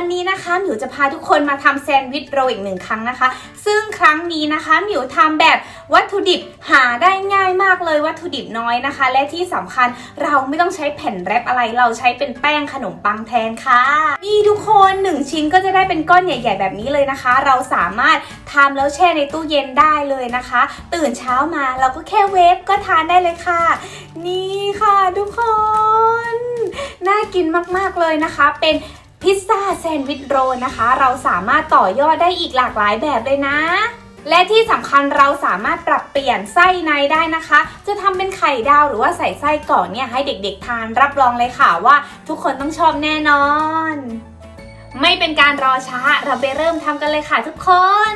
วันนี้นะคะหมิวจะพาทุกคนมาทำแซนด์วิชโรลอีกหนึ่งครั้งนะคะ ซึ่งครั้งนี้นะคะหมิวทำแบบวัตถุดิบหาได้ง่ายมากเลยวัตถุดิบน้อยนะคะ และที่สำคัญเราไม่ต้องใช้แผ่นแรปอะไรเราใช้เป็นแป้งขนมปังแทนค่ะนี่ทุกคนหนึ่งชิ้นก็จะได้เป็นก้อนใหญ่ ๆ แบบนี้เลยนะคะ เราสามารถทำแล้วแช่ในตู้เย็นได้เลยนะคะ ตื่นเช้ามาเราก็แค่เวฟก็ทานได้เลยค่ะ นี่ค่ะทุกคน น่ากินมากๆเลยนะคะ เป็น พิซซ่าแซนด์วิชโรนะคะ เราสามารถต่อยอดได้อีกหลากหลายแบบเลยนะ และที่สำคัญเราสามารถปรับเปลี่ยนไส้ในได้นะคะ จะทำเป็นไข่ดาวหรือว่าใส่ไส้ก่อนเนี่ยให้เด็กๆทานรับรองเลยค่ะว่า ทุกคนต้องชอบแน่นอน ไม่เป็นการรอช้าเราไปเริ่มทำกันเลยค่ะทุกคน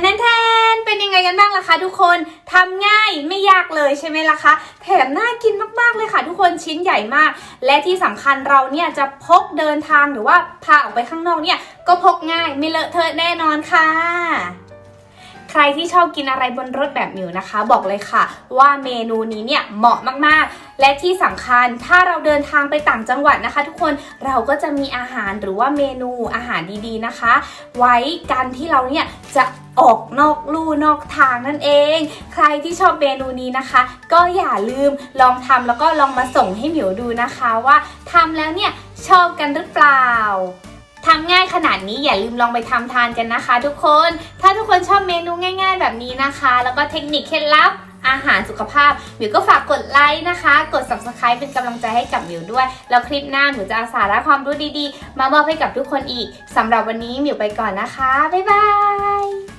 แทนแทนเป็นยังไงกันบ้างล่ะคะทุกคนทำง่ายไม่ยากเลยใช่ไหมล่ะคะ แถมน่ากินมากๆเลยค่ะ ทุกคนชิ้นใหญ่มาก และที่สำคัญเราเนี่ยจะพกเดินทางหรือว่าพาออกไปข้างนอกเนี่ยก็พกง่ายไม่เลอะเทอะแน่นอนค่ะ ใครที่ชอบกินอะไรบนรถแบบหมิวนะคะ บอกเลยค่ะ ว่าเมนูนี้เนี่ยเหมาะมากๆ และที่สำคัญถ้าเราเดินทางไปต่างจังหวัดนะคะ ทุกคนเราก็จะมีอาหารหรือว่าเมนูอาหารดีๆนะคะ ไว้กันที่เราเนี่ยจะออกนอกลู่นอกทางนั่นเอง ใครที่ชอบเมนูนี้นะคะ ก็อย่าลืมลองทำแล้วก็ลองมาส่งให้หมิวดูนะคะว่าทำแล้วเนี่ยชอบกันหรือเปล่าายขนาดนี้อย่าลืมลองไปทำทานกันนะคะ ทุกคน ถ้าทุกคนชอบเมนูง่าย ๆ แบบนี้นะคะ แล้วก็เทคนิคเคล็ดลับอาหารสุขภาพมิวก็ฝากกดไลค์นะคะ กด subscribe เป็นกำลังใจให้กับมิวด้วย แล้วคลิปหน้าหมิวจะเอาสาระความรู้ดีๆ มามอบให้กับทุกคนอีกสำหรับวันนี้มิวไปก่อนนะคะ บ๊ายบาย